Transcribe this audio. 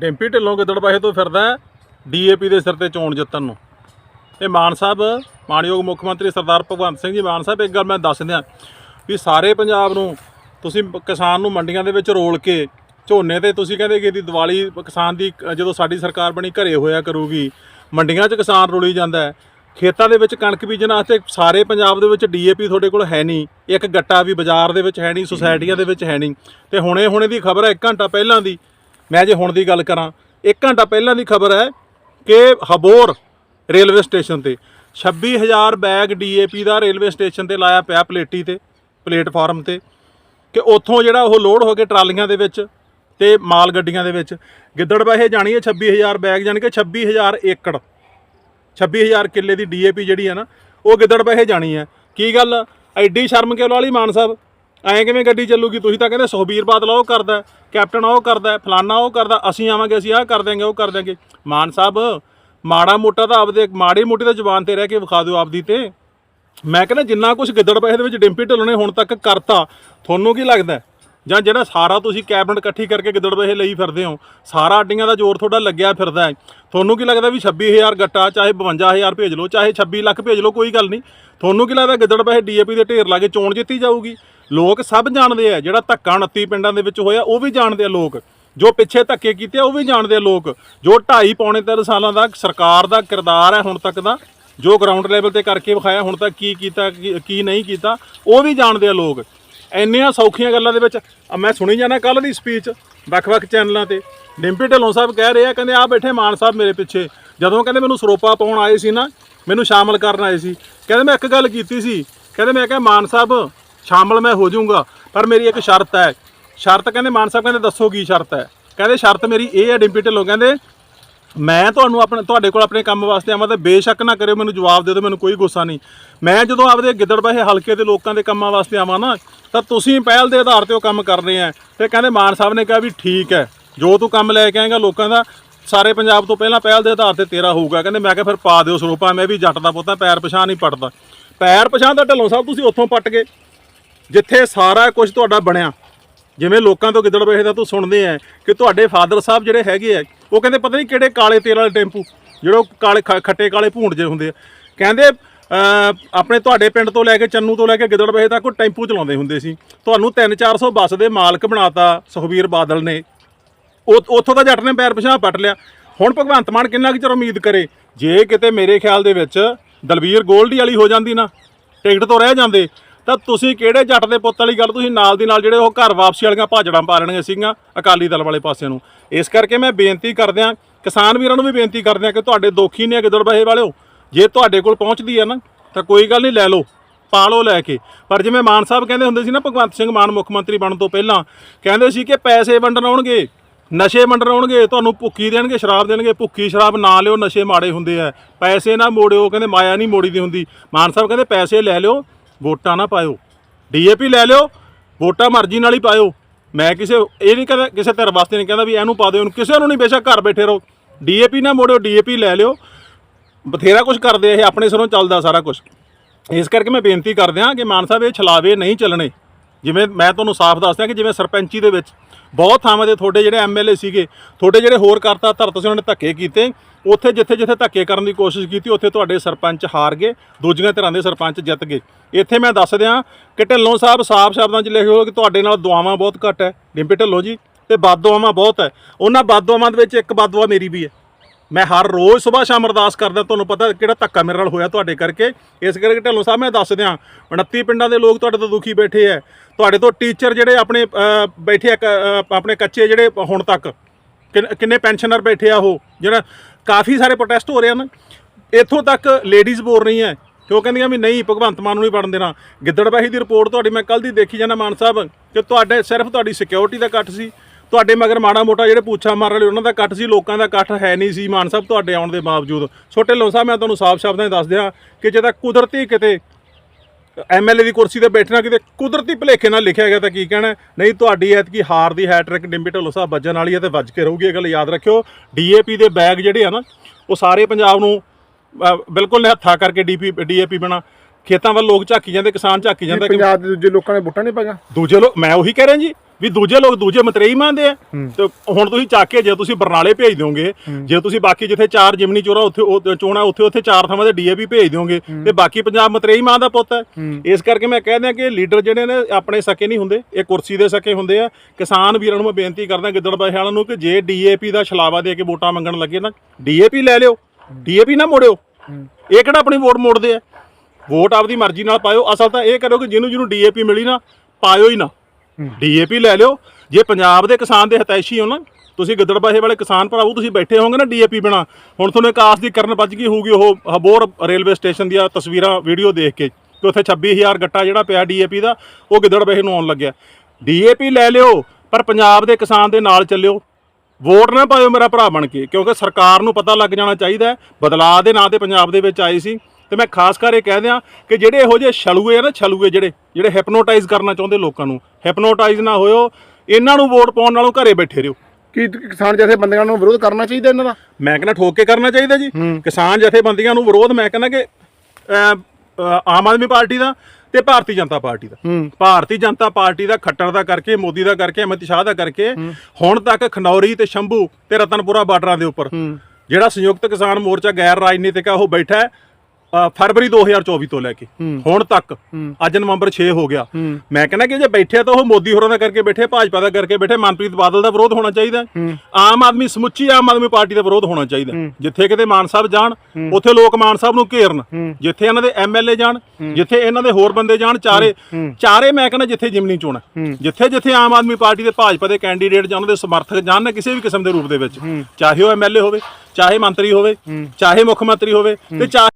ਡੈਂਪੀ ਢਿੱਲੋਂ ਗਿੱਦੜਬਾਹੇ ਤੋਂ ਫਿਰਦਾ ਡੀਏਪੀ ਦੇ ਸਿਰ ਤੇ ਚੋਣ ਜਿੱਤਣ ਨੂੰ। ਇਹ ਮਾਨ ਸਾਹਿਬ ਮਾਨਯੋਗ ਮੁੱਖ ਮੰਤਰੀ ਸਰਦਾਰ ਭਗਵੰਤ ਸਿੰਘ ਜੀ, ਮਾਨ ਸਾਹਿਬ, ਇੱਕ ਗੱਲ ਮੈਂ ਦੱਸ ਦਿਆਂ ਵੀ ਸਾਰੇ ਪੰਜਾਬ ਨੂੰ ਤੁਸੀਂ ਕਿਸਾਨ ਨੂੰ ਮੰਡੀਆਂ ਦੇ ਵਿੱਚ ਰੋਲ ਕੇ ਝੋਨੇ ਤੇ ਤੁਸੀਂ ਕਹਿੰਦੇ ਕਿ ਦੀ ਦੀਵਾਲੀ ਕਿਸਾਨ ਦੀ, ਜਦੋਂ ਸਾਡੀ ਸਰਕਾਰ ਬਣੀ, ਘਰੇ ਹੋਇਆ ਕਰੂਗੀ, ਮੰਡੀਆਂ 'ਚ ਕਿਸਾਨ ਰੋਲੀ ਜਾਂਦਾ ਖੇਤਾਂ ਦੇ ਵਿੱਚ ਕਣਕ ਬੀਜਣ ਵਾਸਤੇ ਸਾਰੇ ਪੰਜਾਬ ਦੇ ਵਿੱਚ ਡੀਏਪੀ ਤੁਹਾਡੇ ਕੋਲ ਹੈ ਨਹੀਂ। ਇੱਕ ਗੱਟਾ ਵੀ ਬਾਜ਼ਾਰ ਦੇ ਵਿੱਚ ਹੈ ਨਹੀਂ, ਸੁਸਾਇਟੀਆਂ ਦੇ ਵਿੱਚ ਹੈ ਨਹੀਂ। ਤੇ ਹੁਣੇ ਹੁਣੇ ਦੀ ਖਬਰ ਹੈ 1 ਘੰਟਾ ਪਹਿਲਾਂ ਦੀ ਮੈਂ ਜੇ ਹੁਣ ਦੀ ਗੱਲ ਕਰਾਂ 1 ਘੰਟਾ ਪਹਿਲਾਂ ਦੀ ਖਬਰ ਹੈ ਕਿ ਹਬੋਰ ਰੇਲਵੇ ਸਟੇਸ਼ਨ ਤੇ 26000 ਬੈਗ ਡੀਏਪੀ ਦਾ ਰੇਲਵੇ ਸਟੇਸ਼ਨ ਤੇ ਲਾਇਆ ਪਿਆ ਪਲੇਟੀ ਤੇ, ਪਲੇਟਫਾਰਮ ਤੇ, ਕਿ ਉੱਥੋਂ ਜਿਹੜਾ ਉਹ ਲੋਡ ਹੋ ਕੇ ਟਰਾਲੀਆਂ ਦੇ ਵਿੱਚ ਤੇ ਮਾਲ ਗੱਡੀਆਂ ਦੇ ਵਿੱਚ। ਗਿੱਦੜਬਾਹੇ ਜਾਣੀ ਹੈ 26000 ਬੈਗ, ਜਾਣੀ ਕਿ 26000 ਏਕੜ 26000 ਕਿੱਲੇ ਦੀ ਡੀਏਪੀ ਜਿਹੜੀ ਹੈ ਨਾ, ਉਹ ਗਿੱਦੜਬਾਹੇ ਜਾਣੀ ਹੈ। ਕੀ ਗੱਲ ਐਡੀ ਸ਼ਰਮ ਕਿਉਂ ਵਾਲੀ ਮਾਨ ਸਾਹਿਬ। ਐਂ ਕਿਵੇਂ ਗੱਡੀ ਚੱਲੂਗੀ? ਤੁਸੀਂ ਤਾਂ ਕਹਿੰਦੇ ਸੁਖਬੀਰ ਬਾਦਲ ਉਹ ਕਰਦਾ, ਕੈਪਟਨ ਉਹ ਕਰਦਾ, ਫਲਾਨਾ ਉਹ ਕਰਦਾ, ਅਸੀਂ ਆਵਾਂਗੇ, ਅਸੀਂ ਆਹ ਕਰ ਦਿਆਂਗੇ, ਉਹ ਕਰ ਦਿਆਂਗੇ। ਮਾਨ ਸਾਹਿਬ, ਮਾੜਾ ਮੋਟਾ ਤਾਂ ਆਪਦੇ, ਮਾੜੀ ਮੋਟੀ ਤਾਂ ਜ਼ੁਬਾਨ ਤੇ ਰਹਿ ਕੇ ਵਿਖਾ ਦਿਓ ਆਪਦੀ ਤੇ। ਮੈਂ ਕਹਿੰਦਾ ਜਿੰਨਾ ਕੁਝ ਪੈਸੇ ਦੇ ਵਿੱਚ ਡਿੰਪੀ ਢਿੱਲੋਂ ਨੇ ਹੁਣ ਤੱਕ ਕਰਤਾ, ਤੁਹਾਨੂੰ ਕੀ ਲੱਗਦਾ? ਜਾਂ ਜਿਹੜਾ ਸਾਰਾ ਤੁਸੀਂ ਕੈਬਨਿਟ ਇਕੱਠੀ ਕਰਕੇ ਗਿੱਦੜ ਪੈਸੇ ਲਈ ਫਿਰਦੇ ਹੋ, ਸਾਰਾ ਅੱਡੀਆਂ ਦਾ ਜ਼ੋਰ ਤੁਹਾਡਾ ਲੱਗਿਆ ਫਿਰਦਾ ਹੈ। ਤੁਹਾਨੂੰ ਕੀ ਲੱਗਦਾ ਵੀ 26000 ਗੱਟਾ, ਚਾਹੇ 52000 ਭੇਜ ਲਓ, ਚਾਹੇ 26 ਲੱਖ ਭੇਜ ਲਓ, ਕੋਈ ਗੱਲ ਨਹੀਂ। ਤੁਹਾਨੂੰ ਕੀ ਲੱਗਦਾ ਗਿੱਦੜ ਗਿੱਦੜਬਾਹੇ ਡੀਏਪੀ ਦੇ ਢੇਰ ਲਾ ਕੇ ਚੋਣ ਜਿੱਤੀ ਜਾਊਗੀ? ਲੋਕ ਸਭ ਜਾਣਦੇ ਆ, ਜਿਹੜਾ ਧੱਕਾ 29 ਪਿੰਡਾਂ ਦੇ ਵਿੱਚ ਹੋਇਆ, ਉਹ ਵੀ ਜਾਣਦੇ ਆ ਲੋਕ। ਜੋ ਪਿੱਛੇ ਧੱਕੇ ਕੀਤੇ ਆ, ਉਹ ਵੀ ਜਾਣਦੇ ਆ ਲੋਕ। ਜੋ 2.5 ਪੌਣੇ 3 ਸਾਲਾਂ ਦਾ ਸਰਕਾਰ ਦਾ ਕਿਰਦਾਰ ਹੈ ਹੁਣ ਤੱਕ ਦਾ, ਜੋ ਗਰਾਊਂਡ ਲੈਵਲ ਤੇ ਕਰਕੇ ਵਿਖਾਇਆ, ਹੁਣ ਤੱਕ ਕੀ ਕੀਤਾ, ਕੀ ਕੀ ਨਹੀਂ ਕੀਤਾ, ਉਹ ਵੀ ਜਾਣਦੇ ਆ ਲੋਕ। ਇੰਨੀਆਂ ਸੌਖੀਆਂ ਗੱਲਾਂ ਦੇ ਵਿੱਚ ਮੈਂ ਸੁਣੀ ਜਾਣਾ ਕੱਲ ਦੀ ਸਪੀਚ ਵੱਖ-ਵੱਖ ਚੈਨਲਾਂ ਤੇ। ਡਿੰਪੀ ਢਿੱਲੋਂ ਸਾਹਿਬ ਕਹਿ ਰਹੇ ਆ, ਕਹਿੰਦੇ ਆ ਬੈਠੇ ਮਾਨ ਸਾਹਿਬ ਮੇਰੇ ਪਿੱਛੇ। ਜਦੋਂ ਕਹਿੰਦੇ ਮੈਨੂੰ ਸਰੋਪਾ ਪਾਉਣ ਆਏ ਸੀ ਨਾ, ਮੈਨੂੰ ਸ਼ਾਮਲ ਕਰਨ ਆਏ ਸੀ। ਕਹਿੰਦੇ ਮੈਂ ਇੱਕ ਗੱਲ ਕੀਤੀ ਸੀ, ਕਹਿੰਦੇ ਮੈਂ ਕਿਹਾ ਮਾਨ ਸਾਹਿਬ ਸ਼ਾਮਲ ਮੈਂ ਹੋ ਜਾਊਂਗਾ, ਪਰ ਮੇਰੀ ਇੱਕ ਸ਼ਰਤ ਹੈ। ਸ਼ਰਤ ਕਹਿੰਦੇ, ਮਾਨ ਸਾਹਿਬ ਕਹਿੰਦੇ, ਦੱਸੋ ਕੀ ਸ਼ਰਤ ਹੈ? ਕਹਿੰਦੇ, ਸ਼ਰਤ ਮੇਰੀ ਇਹ ਹੈ, ਡਿੰਪੀ ਢਿੱਲੋਂ ਕਹਿੰਦੇ, ਮੈਂ ਤੁਹਾਨੂੰ ਆਪਣੇ, ਤੁਹਾਡੇ ਕੋਲ ਆਪਣੇ ਕੰਮ ਵਾਸਤੇ ਆਵਾਂ ਤਾਂ ਬੇਸ਼ੱਕ ਨਾ ਕਰਿਓ, ਮੈਨੂੰ ਜਵਾਬ ਦੇ ਦਿਓ, ਮੈਨੂੰ ਕੋਈ ਗੁੱਸਾ ਨਹੀਂ। ਮੈਂ ਜਦੋਂ ਆਪਦੇ ਗਿੱਦੜਬਾਹੇ ਹਲਕੇ ਦੇ ਲੋਕਾਂ ਦੇ ਕੰਮਾਂ ਵਾਸਤੇ ਆਵਾਂ ਨਾ, ਤਾਂ ਤੁਸੀਂ ਪਹਿਲ ਦੇ ਆਧਾਰ ਤੇ ਉਹ ਕੰਮ ਕਰਨੇ ਆ ਤੇ ਕਹਿੰਦੇ, ਮਾਨ ਸਾਹਿਬ ਨੇ ਕਿਹਾ ਵੀ ਠੀਕ ਹੈ, ਜੋ ਤੂੰ ਕੰਮ ਲੈ ਕੇ ਆਏਗਾ ਲੋਕਾਂ ਦਾ, ਸਾਰੇ ਪੰਜਾਬ ਤੋਂ ਪਹਿਲਾਂ ਪਹਿਲ ਦੇ ਆਧਾਰ ਤੇ ਤੇਰਾ ਹੋਊਗਾ। ਕਹਿੰਦੇ, ਮੈਂ ਕਿਹਾ, ਫਿਰ ਪਾ ਦਿਓ ਸਰੋਪਾ, ਮੈਂ ਵੀ ਜੱਟ ਦਾ ਪੁੱਤਾਂ ਪੈਰ ਪਛਾਣ ਨਹੀਂ ਪੜਦਾ। ਪੈਰ ਪਛਾਣ ਦਾ ਢਿੱਲੋਂ ਸਾਹਿਬ, ਤੁਸੀਂ ਉੱਥੋਂ ਪੱਟ ਗਏ। ਜਿੱਥੇ ਸਾਰਾ ਕੁਝ ਤੁਹਾਡਾ ਬਣਿਆ। ਜਿਵੇਂ ਲੋਕਾਂ ਤੋਂ ਗਿੱਦੜ ਦਾ ਤੂੰ ਸੁਣਦੇ ਆ ਕਿ ਤੁਹਾਡੇ ਫਾਦਰ ਸਾਹਿਬ ਜਿਹੜੇ ਹੈਗੇ ਆ ਉਹ ਕਹਿੰਦੇ ਪਤਾ ਨਹੀਂ ਕਿਹੜੇ ਕਾਲੇ ਤੇਲ ਵਾਲੇ ਟੈਂਪੂ, ਜਿਹੜੇ ਕਾਲੇ ਖ- ਖੱਟੇ ਕਾਲੇ ਭੂੰਡ ਜੇ ਹੁੰਦੇ ਆ। ਕਹਿੰਦੇ ਆਪਣੇ ਤੁਹਾਡੇ ਪਿੰਡ ਤੋਂ ਲੈ ਕੇ ਚੰਨੂ ਤੋਂ ਲੈ ਕੇ ਗਿੱਦੜ ਤੱਕ ਉਹ ਟੈਂਪੂ ਚਲਾਉਂਦੇ ਹੁੰਦੇ ਸੀ। ਤੁਹਾਨੂੰ 3-400 ਬੱਸ ਦੇ ਮਾਲਕ ਬਣਾਤਾ ਸੁਖਬੀਰ ਬਾਦਲ ਨੇ। ਉਹ, ਉੱਥੋਂ ਦਾ ਜੱਟ ਨੇ ਪੈਰ ਪਛਾਣ ਪੱਟ ਲਿਆ। ਹੁਣ ਭਗਵੰਤ ਮਾਨ ਕਿੰਨਾ ਕੁ ਚਿਰ ਉਮੀਦ ਕਰੇ? ਜੇ ਕਿਤੇ ਮੇਰੇ ਖਿਆਲ ਦੇ ਵਿੱਚ ਦਲਵੀਰ ਗੋਲਡੀ ਵਾਲੀ ਹੋ ਜਾਂਦੀ ਨਾ, ਟਿਕਟ ਤੋਂ ਰਹਿ ਜਾਂਦੇ। ਤਾਂ ਤੁਸੀਂ ਕਿਹੜੇ ਜੱਟ ਦੇ ਪੁੱਤ ਵਾਲੀ ਗੱਲ ਤੁਸੀਂ ਨਾਲ ਦੀ ਨਾਲ ਜਿਹੜੇ ਉਹ ਘਰ ਵਾਪਸੀ ਵਾਲੀਆਂ ਭਾਜੜਾਂ ਪਾ ਲੈਣੀਆਂ ਸੀਗੀਆਂ ਅਕਾਲੀ ਦਲ ਵਾਲੇ ਪਾਸੇ ਨੂੰ? ਇਸ ਕਰਕੇ ਮੈਂ ਬੇਨਤੀ ਕਰਦਿਆਂ ਕਿਸਾਨ ਵੀਰਾਂ ਨੂੰ ਵੀ ਬੇਨਤੀ ਕਰਦਿਆਂ ਕਿ ਤੁਹਾਡੇ ਦੋਖੀ ਨੇ ਗਿੱਦੜਬਾਹੇ ਵਾਲਿਓ। ਜੇ ਤੁਹਾਡੇ ਕੋਲ ਪਹੁੰਚਦੀ ਹੈ ਨਾ, ਤਾਂ ਕੋਈ ਗੱਲ ਨਹੀਂ, ਲੈ ਲਓ, ਪਾ ਲਓ ਲੈ ਕੇ। ਪਰ ਜਿਵੇਂ ਮਾਨ ਸਾਹਿਬ ਕਹਿੰਦੇ ਹੁੰਦੇ ਸੀ ਨਾ, ਭਗਵੰਤ ਸਿੰਘ ਮਾਨ ਮੁੱਖ ਮੰਤਰੀ ਬਣਨ ਤੋਂ ਪਹਿਲਾਂ, ਕਹਿੰਦੇ ਸੀ ਕਿ ਪੈਸੇ ਵੰਡਣ ਆਉਣਗੇ, ਨਸ਼ੇ ਵੰਡਣ ਆਉਣਗੇ, ਤੁਹਾਨੂੰ ਭੁੱਕੀ ਦੇਣਗੇ, ਸ਼ਰਾਬ ਦੇਣਗੇ ਭੁੱਕੀ ਸ਼ਰਾਬ ਨਾ ਲਿਓ, ਨਸ਼ੇ ਮਾੜੇ ਹੁੰਦੇ ਆ। ਪੈਸੇ ਨਾ ਮੋੜਿਓ, ਕਹਿੰਦੇ ਮਾਇਆ ਨਹੀਂ ਮੋੜੀ ਦੀ ਹੁੰਦੀ। ਮਾਨ ਸਾਹਿਬ ਕਹਿੰਦੇ ਪੈਸੇ ਲੈ ਲਿਓ ਵੋਟਾਂ ਨਾ ਪਾਇਓ। ਡੀਏਪੀ ਲੈ ਲਿਓ, ਵੋਟਾਂ ਮਰਜ਼ੀ ਨਾਲ ਹੀ ਪਾਇਓ। ਮੈਂ ਕਿਸੇ, ਇਹ ਨਹੀਂ ਕਹਿੰਦਾ, ਕਿਸੇ ਧਿਰ ਵਾਸਤੇ ਨਹੀਂ ਕਹਿੰਦਾ ਵੀ ਇਹਨੂੰ ਪਾ ਦਿਓ, ਇਹਨੂੰ ਕਿਸੇ ਨੂੰ ਨਹੀਂ ਬੇਸ਼ੱਕ ਘਰ ਬੈਠੇ ਰਹੋ। ਡੀਏਪੀ ਨਾ ਮੋੜਿਓ, ਡੀਏਪੀ ਲੈ ਲਿਓ। ਬਥੇਰਾ ਕੁਝ ਕਰਦੇ ਇਹ ਆਪਣੇ ਸਿਰੋਂ ਚੱਲਦਾ ਸਾਰਾ ਕੁਝ ਇਸ ਕਰਕੇ ਮੈਂ ਬੇਨਤੀ ਕਰਦਿਆਂ ਕਿ ਮਾਨ ਸਾਹਿਬ ਇਹ ਛਲਾਵੇ ਨਹੀਂ ਚੱਲਣੇ। ਜਿਵੇਂ ਮੈਂ ਤੁਹਾਨੂੰ ਸਾਫ਼ ਦੱਸਦਾ ਕਿ ਜਿਵੇਂ ਸਰਪੰਚੀ ਦੇ ਵਿੱਚ ਬਹੁਤ ਥਾਵਾਂ ਦੇ ਤੁਹਾਡੇ ਜਿਹੜੇ ਐਮਐਲਏ ਸੀਗੇ, ਤੁਹਾਡੇ ਜਿਹੜੇ ਹੋਰ ਕਰਤਾ ਧਰਤ ਸੀ ਉਹਨਾਂ ਨੇ ਧੱਕੇ ਕੀਤੇ ਉੱਥੇ ਜਿੱਥੇ ਜਿੱਥੇ ਧੱਕੇ ਕਰਨ ਦੀ ਕੋਸ਼ਿਸ਼ ਕੀਤੀ, ਉੱਥੇ ਤੁਹਾਡੇ ਸਰਪੰਚ ਹਾਰ ਗਏ, ਦੂਜੀਆਂ ਧਿਰਾਂ ਦੇ ਸਰਪੰਚ ਜਿੱਤ ਗਏ। ਇੱਥੇ ਮੈਂ ਦੱਸ ਦਿਆਂ ਕਿ ਢਿੱਲੋਂ ਸਾਹਿਬ ਸਾਫ਼ ਸ਼ਬਦਾਂ 'ਚ ਲਿਖੇ ਹੋਏ ਕਿ ਤੁਹਾਡੇ ਨਾਲ ਦੁਆਵਾਂ ਬਹੁਤ ਘੱਟ ਹੈ। ਡਿੰਪੀ ਢਿੱਲੋਂ ਜੀ, ਤੇ ਬਦਦੁਆਵਾਂ ਬਹੁਤ ਹੈ। ਉਹਨਾਂ ਬਦਦੁਆਵਾਂ ਦੇ ਵਿੱਚ ਇੱਕ ਬਦਦੁਆ ਮੇਰੀ ਵੀ ਹੈ। ਮੈਂ ਹਰ ਰੋਜ਼ ਸਵੇਰ ਸ਼ਾਮ ਅਰਦਾਸ ਕਰਦਾ, ਤੁਹਾਨੂੰ ਪਤਾ ਕਿਹੜਾ ਧੱਕਾ ਮੇਰੇ ਨਾਲ ਹੋਇਆ ਤੁਹਾਡੇ ਕਰਕੇ। ਇਸ ਕਰਕੇ ਢਿੱਲੋਂ ਸਾਹਿਬ ਮੈਂ ਦੱਸ ਦਿਆਂ 29 ਪਿੰਡਾਂ ਦੇ ਲੋਕ ਤੁਹਾਡੇ ਤੋਂ ਦੁਖੀ ਬੈਠੇ ਐ ਤੁਹਾਡੇ ਤੋਂ ਟੀਚਰ ਜਿਹੜੇ ਆਪਣੇ ਬੈਠੇ ਆ ਕ- ਆਪਣੇ ਕੱਚੇ ਜਿਹੜੇ ਹੁਣ ਤੱਕ ਕਿੰਨੇ ਪੈਨਸ਼ਨਰ ਬੈਠੇ ਆ ਉਹ, ਜਿਹੜਾ ਕਾਫੀ ਸਾਰੇ ਪ੍ਰੋਟੈਸਟ ਹੋ ਰਹੇ ਹਨ। ਇੱਥੋਂ ਤੱਕ ਲੇਡੀਜ਼ ਬੋਲ ਰਹੀ ਹੈ। ਕਿ ਉਹ ਕਹਿੰਦੀਆਂ ਵੀ ਨਹੀਂ, ਭਗਵੰਤ ਮਾਨ ਨੂੰ ਨਹੀਂ ਪੜਨ ਦੇਣਾ। ਗਿੱਦੜਬਾਹੀ ਦੀ ਰਿਪੋਰਟ ਤੁਹਾਡੀ, ਮੈਂ ਕੱਲ ਦੀ ਦੇਖੀ ਜਾਂਦਾ ਮਾਨ ਸਾਹਿਬ, ਕਿ ਤੁਹਾਡੇ, ਸਿਰਫ ਤੁਹਾਡੀ ਸਿਕਿਉਰਿਟੀ ਦਾ ਕੱਟ ਸੀ। ਤੁਹਾਡੇ ਮਗਰ ਮਾੜਾ ਮੋਟਾ ਜਿਹੜੇ ਪੂਛਾ ਮਾਰ ਵਾਲੇ, ਉਹਨਾਂ ਦਾ ਕੱਟ ਸੀ, ਲੋਕਾਂ ਦਾ ਕੱਟ ਹੈ ਨਹੀਂ ਸੀ। ਮਾਨ ਸਾਹਿਬ, ਤੁਹਾਡੇ ਆਉਣ ਦੇ ਬਾਵਜੂਦ। ਛੋਟੇ ਲੋ ਸਾਹਿਬ, ਮੈਂ ਤੁਹਾਨੂੰ ਸਾਫ਼ ਸ਼ਬਦਾਂ 'ਚ ਦੱਸ ਦਿਆਂ ਕਿ ਜੇ ਤਾਂ ਕੁਦਰਤੀ ਕਿਤੇ ਐਮਐਲਏ ਦੀ ਕੁਰਸੀ ਤੇ ਬੈਠਣਾ ਕਿਤੇ ਕੁਦਰਤੀ ਭਲੇਖੇ ਨਾਲ ਲਿਖਿਆ ਗਿਆ ਤਾਂ ਕੀ ਕਹਿਣਾ ਨਹੀਂ ਤੁਹਾਡੀ ਐਤਕੀ ਹਾਰ ਦੀ ਹੈਟ੍ਰਿਕ ਡਿੰਬੀ ਢਿੱਲੋਂ ਸਾਹਿਬ ਵੱਜਣ ਵਾਲੀ ਹੈ ਤੇ ਵੱਜ ਕੇ ਰਹੂਗੀ ਇਹ ਗੱਲ ਯਾਦ ਰੱਖਿਓ। ਡੀਏਪੀ ਦੇ ਬੈਗ ਜਿਹੜੇ ਆ ਨਾ ਉਹ ਸਾਰੇ ਪੰਜਾਬ ਨੂੰ ਬਿਲਕੁਲ ਨਿਹੱਥਾ ਕਰਕੇ ਡੀਪੀ ਡੀਏਪੀ ਬਣਾ। ਖੇਤਾਂ ਵੱਲ ਲੋਕ ਝਾਕੀ ਜਾਂਦੇ ਕਿਸਾਨ ਝਾਕੀ ਜਾਂਦੇ ਪੰਜਾਬ ਦੇ ਦੂਜੇ ਲੋਕਾਂ ਨੇ ਵੋਟਾਂ ਨਹੀਂ ਪਾਈਆਂ। ਦੂਜੇ ਲੋਕ ਮੈਂ ਉਹੀ ਕਹਿ ਰਿਹਾ ਜੀ। ਵੀ ਦੂਜੇ ਲੋਕ ਦੂਜੇ ਮਤਰੇਈ ਮੰਨਦੇ ਆ। ਤੇ ਹੁਣ ਤੁਸੀਂ ਚੱਕ ਕੇ ਜੇ ਤੁਸੀਂ ਬਰਨਾਲੇ ਭੇਜ ਦਿਓਗੇ ਜੇ ਤੁਸੀਂ ਬਾਕੀ ਜਿੱਥੇ ਚਾਰ ਜਿਮਨੀ ਚੋਰਾ ਉੱਥੇ ਉਹ ਚੋਣਾ ਉੱਥੇ ਉੱਥੇ ਚਾਰ ਥਾਵਾਂ ਤੇ ਡੀਏਪੀ ਭੇਜ ਦਿਓਗੇ ਤੇ ਬਾਕੀ ਪੰਜਾਬ ਮਤਰੇਈ ਮਾਂ ਦਾ ਪੁੱਤ ਹੈ। ਇਸ ਕਰਕੇ ਮੈਂ ਕਹਿੰਦਾ ਕਿ ਲੀਡਰ ਜਿਹੜੇ ਨੇ ਆਪਣੇ ਸਕੇ ਨਹੀਂ ਹੁੰਦੇ ਇਹ ਕੁਰਸੀ ਦੇ ਸਕੇ ਹੁੰਦੇ ਆ। ਕਿਸਾਨ ਵੀਰਾਂ ਨੂੰ ਮੈਂ ਬੇਨਤੀ ਕਰਦਾ ਗਿੱਦੜਬਾਹੇ ਵਾਲਿਆਂ ਨੂੰ ਕਿ ਜੇ ਡੀਏਪੀ ਦਾ ਛਲਾਵਾ ਦੇ ਕੇ ਵੋਟਾਂ ਮੰਗਣ ਲੱਗੇ ਨਾ ਡੀਏਪੀ ਲੈ ਲਿਓ ਡੀਏਪੀ ਨਾ ਮੋੜਿਓ। ਇਹ ਕਿਹੜਾ ਆਪਣੀ ਵੋਟ ਮੋੜਦੇ ਆ? ਵੋਟ ਆਪਦੀ ਮਰਜ਼ੀ ਨਾਲ ਪਾਇਓ। ਅਸਲ ਤਾਂ ਇਹ ਕਰੋ ਕਿ ਜਿਹਨੂੰ ਜਿਹਨੂੰ ਡੀਏਪੀ ਮਿਲੀ ਨਾ ਪਾਇਓ ਹੀ ਨਾ। ਡੀਏਪੀ ਲੈ ਲਿਓ। ਜੇ ਪੰਜਾਬ ਦੇ ਕਿਸਾਨ ਦੇ ਹਤੈਸ਼ੀ ਹੋ ਨਾ, ਤੁਸੀਂ ਗਿੱਦੜਬਾਹੇ ਵਾਲੇ ਕਿਸਾਨ ਭਰਾਵੋ ਤੁਸੀਂ ਬੈਠੇ ਹੋਗੇ ਨਾ ਡੀਏਪੀ ਬਿਨਾ। ਹੁਣ ਤੁਹਾਨੂੰ ਆਕਾਸ਼ ਦੀ ਕਰਨ ਵੱਜ ਗਈ ਹੋਊਗੀ, ਉਹ ਹਬੋਰ ਰੇਲਵੇ ਸਟੇਸ਼ਨ ਦੀਆਂ ਤਸਵੀਰਾਂ, ਵੀਡੀਓ ਦੇਖ ਕੇ ਕਿ ਉੱਥੇ 26000 ਗੱਟਾ ਜਿਹੜਾ ਪਿਆ ਡੀਏਪੀ ਦਾ, ਉਹ ਗਿੱਦੜਬਾਹੇ ਨੂੰ ਆਉਣ ਲੱਗਿਆ। ਡੀਏਪੀ ਲੈ ਲਿਓ, ਪਰ ਪੰਜਾਬ ਦੇ ਕਿਸਾਨ ਦੇ ਨਾਲ ਚੱਲਿਓ। ਵੋਟ ਨਾ ਪਾਇਓ ਮੇਰਾ ਭਰਾ ਬਣ ਕੇ, ਕਿਉਂਕਿ ਸਰਕਾਰ ਨੂੰ ਪਤਾ ਲੱਗ ਜਾਣਾ ਚਾਹੀਦਾ ਬਦਲਾਅ ਦੇ ਨਾਂ ਤੇ ਪੰਜਾਬ ਦੇ ਵਿੱਚ ਆਏ ਸੀ। ਤੇ ਮੈਂ ਖਾਸ ਕਰ ਇਹ ਕਹਿ ਦਿਆਂ ਕਿ ਜਿਹੜੇ ਇਹੋ ਜਿਹੇ ਛਲੂਏ ਆ ਨਾ ਛਲੂਏ ਜਿਹੜੇ ਜਿਹੜੇ ਹਿਪਨੋਟਾਈਜ਼ ਕਰਨਾ ਚਾਹੁੰਦੇ ਲੋਕਾਂ ਨੂੰ ਹਿਪਨੋਟਾਈਜ਼ ਨਾ ਹੋਇਓ ਇਹਨਾਂ ਨੂੰ ਵੋਟ ਪਾਉਣ ਨਾਲੋਂ ਘਰੇ ਬੈਠੇ ਰਹੋ। ਕੀ ਕਿਸਾਨ ਜਥੇ ਬੰਦਿਆਂ ਨੂੰ ਵਿਰੋਧ ਕਰਨਾ ਚਾਹੀਦਾ ਇਹਨਾਂ ਦਾ? ਮੈਂ ਕਹਿੰਦਾ ਠੋਕ ਕੇ ਕਰਨਾ ਚਾਹੀਦਾ ਜੀ। ਕਿਸਾਨ ਜਥੇਬੰਦੀਆਂ ਨੂੰ ਵਿਰੋਧ ਮੈਂ ਕਹਿੰਦਾ ਕਿ ਆਮ ਆਦਮੀ ਪਾਰਟੀ ਦਾ ਤੇ ਭਾਰਤੀ ਜਨਤਾ ਪਾਰਟੀ ਦਾ। ਭਾਰਤੀ ਜਨਤਾ ਪਾਰਟੀ ਦਾ ਖੱਟਰ ਦਾ ਕਰਕੇ ਮੋਦੀ ਦਾ ਕਰਕੇ ਅਮਿਤ ਸ਼ਾਹ ਦਾ ਕਰਕੇ ਹੁਣ ਤੱਕ ਖਨੌਰੀ ਤੇ ਸ਼ੰਭੂ ਤੇ ਰਤਨਪੁਰਾ ਬਾਰਡਰਾਂ ਦੇ ਉੱਪਰ। ਜਿਹੜਾ ਸੰਯੁਕਤ ਕਿਸਾਨ ਮੋਰਚਾ ਗੈਰ ਰਾਜਨੀਤਿਕ ਆ ਉਹ ਬੈਠਾ ਫਰਵਰੀ 2024 ਤੋਂ ਲੈ ਕੇ। ਹੁਣ ਤੱਕ। ਅੱਜ ਨਵੰਬਰ 6 ਹੋ ਗਿਆ। ਮੈਂ ਕਹਿੰਦਾ ਕਿ ਜੇ ਬੈਠੇ ਤਾਂ ਉਹ ਮੋਦੀ ਹੋਰਾਂ ਦਾ ਕਰਕੇ ਬੈਠੇ ਭਾਜਪਾ ਦਾ ਕਰਕੇ ਬੈਠੇ ਮਨਪ੍ਰੀਤ ਬਾਦਲ ਦਾ ਵਿਰੋਧ ਹੋਣਾ ਚਾਹੀਦਾ। ਆਮ ਆਦਮੀ ਸਮੁੱਚੀ ਆਮ ਆਦਮੀ ਪਾਰਟੀ ਦਾ ਵਿਰੋਧ ਹੋਣਾ ਚਾਹੀਦਾ। ਜਿੱਥੇ ਕਿਤੇ ਮਾਨ ਸਾਹਿਬ ਜਾਣ ਉੱਥੇ ਲੋਕ ਮਾਨ ਸਾਹਿਬ ਨੂੰ ਘੇਰਨ। ਜਿੱਥੇ ਇਹਨਾਂ ਦੇ ਐਮਐਲਏ ਜਾਣ ਜਿੱਥੇ ਇਹਨਾਂ ਦੇ ਹੋਰ ਬੰਦੇ ਜਾਣ ਚਾਰੇ ਚਾਰੇ ਮੈਂ ਕਹਿੰਦਾ ਜਿੱਥੇ ਜਿਮਨੀ ਚੋਣ। ਜਿੱਥੇ ਜਿੱਥੇ ਆਮ ਆਦਮੀ ਪਾਰਟੀ ਦੇ ਭਾਜਪਾ ਦੇ ਕੈਂਡੀਡੇਟ ਜਾਂ ਉਹਨਾਂ ਦੇ ਸਮਰਥਕ ਜਾਣ ਨਾ ਕਿਸੇ ਵੀ ਕਿਸਮ ਦੇ ਰੂਪ ਦੇ ਵਿੱਚ। ਚਾਹੇ ਉਹ ਐਮਐਲਏ ਹੋਵੇ ਚਾਹੇ ਮੰਤਰੀ ਹੋਵੇ ਚਾਹੇ ਮੁੱਖ ਮੰਤਰੀ ਹੋਵੇ ਤੇ ਚਾਹੇ